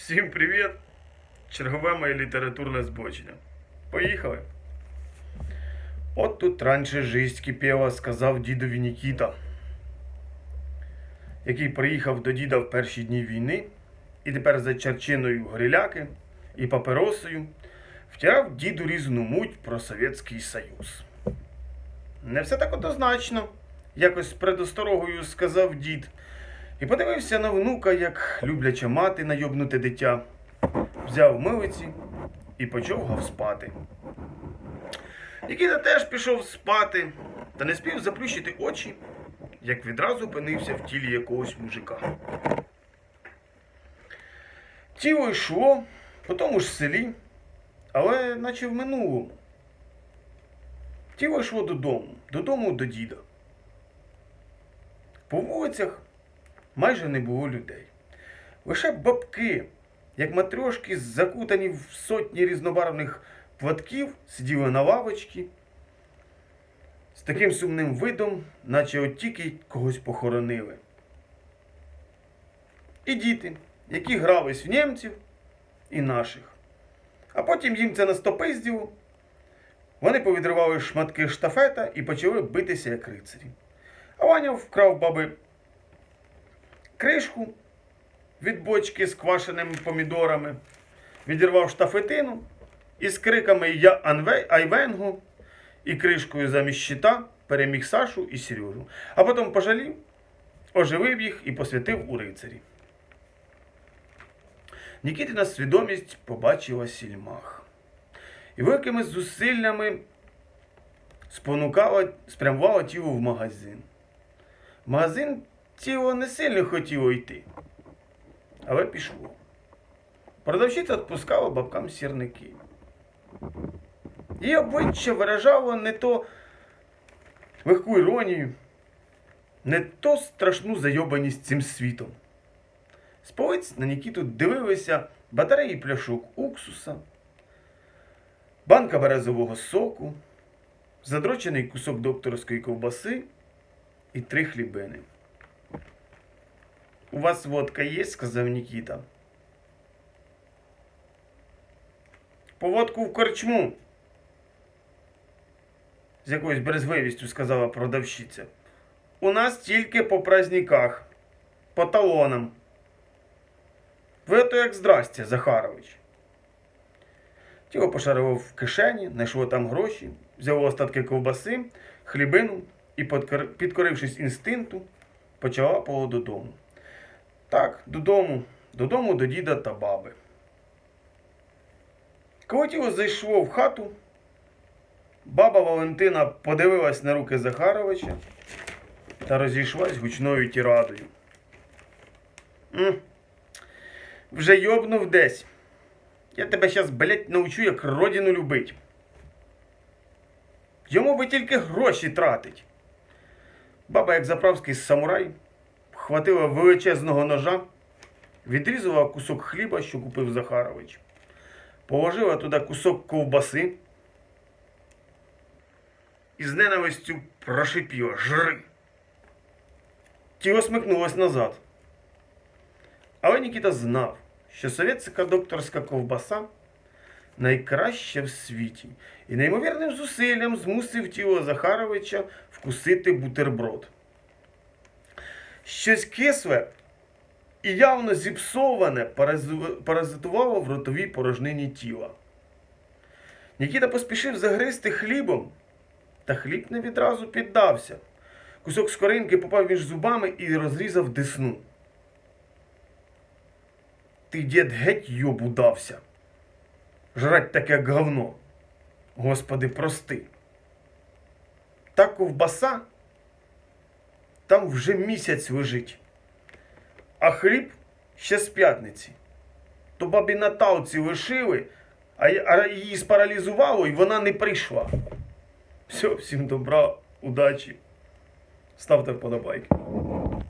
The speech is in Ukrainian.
Всім привіт! Чергове моє літературне збочення. Поїхали. От тут раніше жизнь кипіла, сказав дідові Нікіта, який приїхав до діда в перші дні війни і тепер за черчиною горіляки і паперосою втирав діду різну муть про Совєтський Союз. Не все так однозначно, якось з предосторогою сказав дід. І подивився на внука, як любляча мати найобнуте дитя. Взяв милиці і почовгав спати. Нікіта теж пішов спати, та не спів заплющити очі, як відразу опинився в тілі якогось мужика. Тіло йшло по тому ж селі, але наче в минулому. Тіло йшло додому, додому до діда. По вулицях майже не було людей. Лише бабки, як матрьошки, закутані в сотні різнобарвних платків, сиділи на лавочці з таким сумним видом, наче от тільки когось похоронили. І діти, які грались в німців і наших. А потім їм це настопизділо. Вони повідривали шматки штафета і почали битися як рицарі. А Ваня вкрав баби кришку від бочки з квашеними помідорами, відірвав штафетину і з криками Я Анвей Айвенгу і кришкою замість щита переміг Сашу і Сережу. А потім пожалів, оживив їх і посвятив у рицарі. Нікітина свідомість побачила сільмах. І великими зусиллями спонукала, спрямувала тіло в магазин. Магазин тіло не сильно хотіло йти, але пішло. Продавщиця відпускала бабкам сірники. Її обличчя виражало не то легку іронію, не то страшну зайобаність цим світом. З полиць на Нікіту дивилися батареї пляшок уксуса, банка березового соку, задрочений кусок докторської ковбаси і три хлібини. У вас водка є? сказав Нікіта. По водку в корчму. З якоюсь брезгливістю сказала продавщиця. У нас тільки по праздниках, по талонам. Ви то як здрастя, Захарович. Тіло пошарував в кишені, знайшло там гроші, взяло остатки ковбаси, хлібину і, підкорившись інстинкту, почала поло додому. Так, додому, додому до діда та баби. Коли тіло зайшло в хату, баба Валентина подивилась на руки Захаровича та розійшлась гучною тірадою. «М, Вже йобнув десь. Я тебе щас, блять, научу, як родину любить. Йому би тільки гроші тратить. Баба, як заправський самурай, хватила величезного ножа, відрізала кусок хліба, що купив Захарович, положила туди кусок ковбаси і з ненавистю прошипіла жри. Тіло смикнулось назад. Але Нікіта знав, що совєтська докторська ковбаса найкраща в світі і неймовірним зусиллям змусив тіло Захаровича вкусити бутерброд. Щось кисле і явно зіпсоване паразитувало в ротовій порожнині тіла. Нікіта поспішив загризти хлібом, та хліб не відразу піддався. Кусок скоринки попав між зубами і розрізав десну. Ти дід геть йобу дався. Жрать таке говно. Господи, прости. Та ковбаса там вже місяць лежить. А хліб ще з п'ятниці. То бабі Наталці лишили, а її спаралізувало, і вона не прийшла. Все, всім добра, удачі. Ставте вподобайки.